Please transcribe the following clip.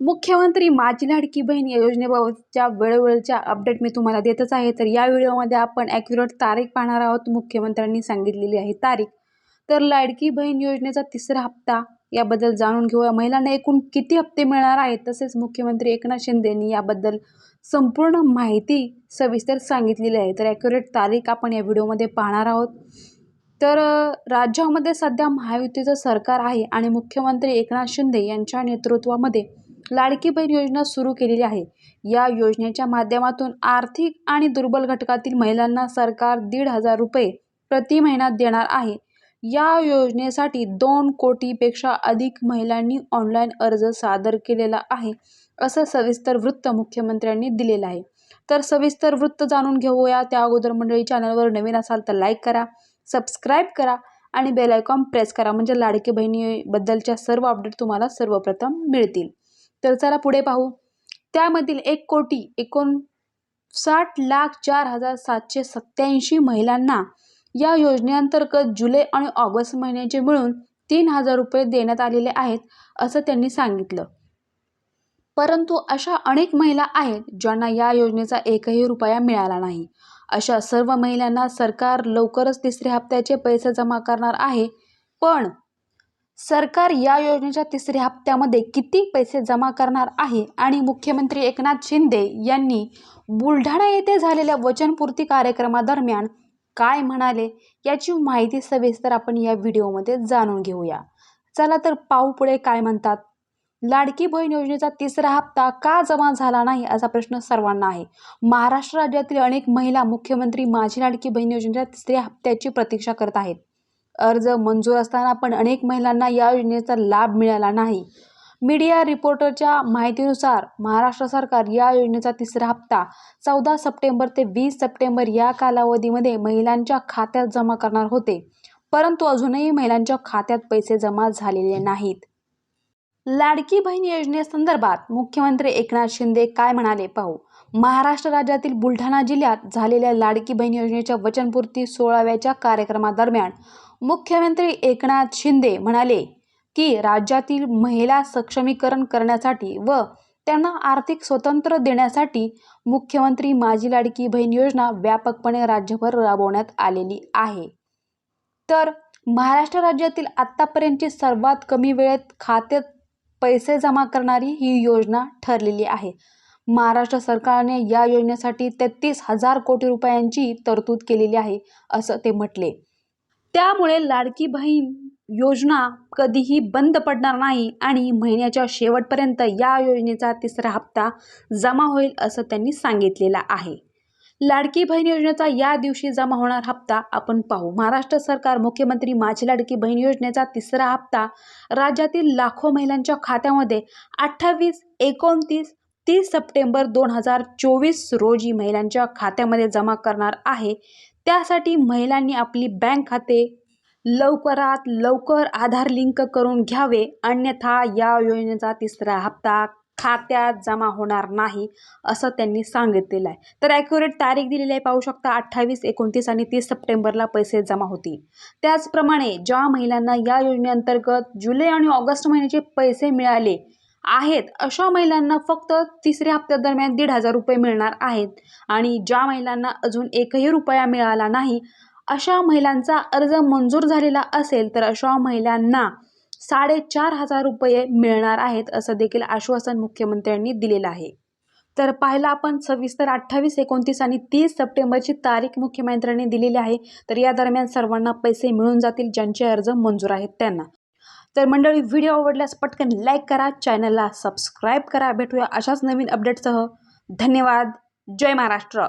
मुख्यमंत्री माझी लाडकी बहीण या योजनेबाबतच्या वेळोवेळच्या अपडेट मी तुम्हाला देतच आहे. तर या व्हिडिओमध्ये आपण ॲक्युरेट तारीख पाहणार आहोत. मुख्यमंत्र्यांनी सांगितलेली आहे तारीख. तर लाडकी बहीण योजनेचा तिसरा हप्ता याबद्दल जाणून घेऊया. महिलांना एकूण किती हप्ते मिळणार आहेत? तसेच मुख्यमंत्री एकनाथ शिंदेनी याबद्दल संपूर्ण माहिती सविस्तर सांगितलेली आहे. तर ॲक्युरेट तारीख आपण या व्हिडिओमध्ये पाहणार आहोत. तर राज्यामध्ये सध्या महायुतीचं सरकार आहे आणि मुख्यमंत्री एकनाथ शिंदे यांच्या नेतृत्वामध्ये लाडकी बहीण योजना सुरू केलेली आहे. या योजनेच्या माध्यमातून आर्थिक आणि दुर्बल घटकातील महिलांना सरकार दीड हजार रुपये प्रति महिना देणार आहे. या योजनेसाठी दोन कोटीपेक्षा अधिक महिलांनी ऑनलाईन अर्ज सादर केलेला आहे असं सविस्तर वृत्त मुख्यमंत्र्यांनी दिलेलं आहे. तर सविस्तर वृत्त जाणून घेऊया. त्या अगोदर मंडळी चॅनलवर नवीन असाल तर लाईक करा सबस्क्राईब करा आणि बेल आयकॉन प्रेस करा. म्हणजे लाडकी बहिणीबद्दलच्या सर्व अपडेट तुम्हाला सर्वप्रथम मिळतील. तर चला पुढे पाहू. त्यामधील एक कोटी एकोणसाठ लाख चार हजार सातशे सत्याऐंशी महिलांना या योजनेअंतर्गत जुलै आणि ऑगस्ट महिन्याचे मिळून तीन हजार रुपये देण्यात आलेले आहेत असं त्यांनी सांगितलं. परंतु अशा अनेक महिला आहेत ज्यांना या योजनेचा एकही रुपया मिळाला नाही. अशा सर्व महिलांना सरकार लवकरच तिसऱ्या हप्त्याचे पैसे जमा करणार आहे पण सरकार या योजनेच्या तिसऱ्या हप्त्यामध्ये किती पैसे जमा करणार आहे? आणि मुख्यमंत्री एकनाथ शिंदे यांनी बुलढाणा येथे झालेल्या वचनपूर्ती कार्यक्रमादरम्यान काय म्हणाले याची माहिती सविस्तर आपण या व्हिडिओमध्ये जाणून घेऊया. चला तर पाहू पुढे काय म्हणतात. लाडकी बहीण योजनेचा तिसरा हप्ता का जमा झाला नाही असा प्रश्न सर्वांना आहे. महाराष्ट्र राज्यातील अनेक महिला मुख्यमंत्री माझी लाडकी बहीण योजनेच्या तिसऱ्या हप्त्याची प्रतीक्षा करत आहेत. अर्ज मंजूर असताना पण अनेक महिलांना या योजनेचा लाभ मिळाला नाही. मीडिया रिपोर्टरच्या माहितीनुसार महाराष्ट्र सरकार या योजनेचा तिसरा हप्ता चौदा सप्टेंबर ते वीस सप्टेंबर या कालावधीमध्ये महिलांच्या खात्यात जमा करणार होते. परंतु अजूनही महिलांच्या खात्यात पैसे जमा झालेले नाहीत. लाडकी बहीण योजनेसंदर्भात मुख्यमंत्री एकनाथ शिंदे काय म्हणाले पाहू? महाराष्ट्र राज्यातील बुलढाणा जिल्ह्यात झालेल्या लाडकी बहीण योजनेच्या वचनपूर्ती सोळाव्याच्या कार्यक्रमादरम्यान मुख्यमंत्री एकनाथ शिंदे म्हणाले की राज्यातील महिला सक्षमीकरण करण्यासाठी व त्यांना आर्थिक स्वतंत्र देण्यासाठी मुख्यमंत्री माझी लाडकी बहीण योजना व्यापकपणे राज्यभर राबवण्यात आलेली आहे. तर महाराष्ट्र राज्यातील आत्तापर्यंतची सर्वात कमी वेळेत खात्यात पैसे जमा करणारी ही योजना ठरलेली आहे. महाराष्ट्र सरकारने या योजनेसाठी तेहतीस हजार कोटी रुपयांची तरतूद केलेली आहे असं ते म्हटले. त्यामुळे लाडकी बहीण योजना कधीही बंद पडणार नाही आणि महिन्याच्या शेवटपर्यंत या योजनेचा तिसरा हप्ता जमा होईल असं त्यांनी सांगितलेलं आहे. लाडकी बहीण योजनेचा या दिवशी जमा होणार हप्ता आपण पाहू. महाराष्ट्र सरकार मुख्यमंत्री माझी लाडकी बहीण योजनेचा तिसरा हप्ता राज्यातील लाखो महिलांच्या खात्यामध्ये अठ्ठावीस एकोणतीस तीस सप्टेंबर दोन हजार चोवीस रोजी महिलांच्या खात्यामध्ये जमा करणार आहे. त्यासाठी महिलांनी आपली बँक खाते लवकरात लवकर आधार लिंक करून घ्यावे. अन्यथा या योजनेचा तिसरा हप्ता खात्यात जमा होणार नाही असं त्यांनी सांगितलेलं आहे. तर ॲक्युरेट तारीख दिलेली आहे पाहू शकता अठ्ठावीस एकोणतीस आणि तीस सप्टेंबरला पैसे जमा होतील. त्याचप्रमाणे ज्या महिलांना या योजनेअंतर्गत जुलै आणि ऑगस्ट महिन्याचे पैसे मिळाले आहेत. अशा महिलांना फक्त तिसऱ्या हप्त्यादरम्यान दीड हजार रुपये मिळणार आहेत. आणि ज्या महिलांना अजून एकही रुपया मिळाला नाही अशा महिलांचा अर्ज मंजूर झालेला असेल तर अशा महिलांना साडेचार हजार रुपये मिळणार आहेत असं देखील आश्वासन मुख्यमंत्र्यांनी दिलेलं आहे. तर पाहिलं आपण सविस्तर अठ्ठावीस एकोणतीस आणि तीस सप्टेंबरची तारीख मुख्यमंत्र्यांनी दिलेली आहे. तर या दरम्यान सर्वांना पैसे मिळून जातील ज्यांचे अर्ज मंजूर आहेत त्यांना. तर मंडळी व्हिडिओ आवडल्यास पटकन लाईक करा चॅनलला सबस्क्राईब करा. भेटूया अशाच नवीन अपडेटसह धन्यवाद. जय महाराष्ट्र.